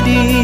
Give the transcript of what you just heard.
เจดีย์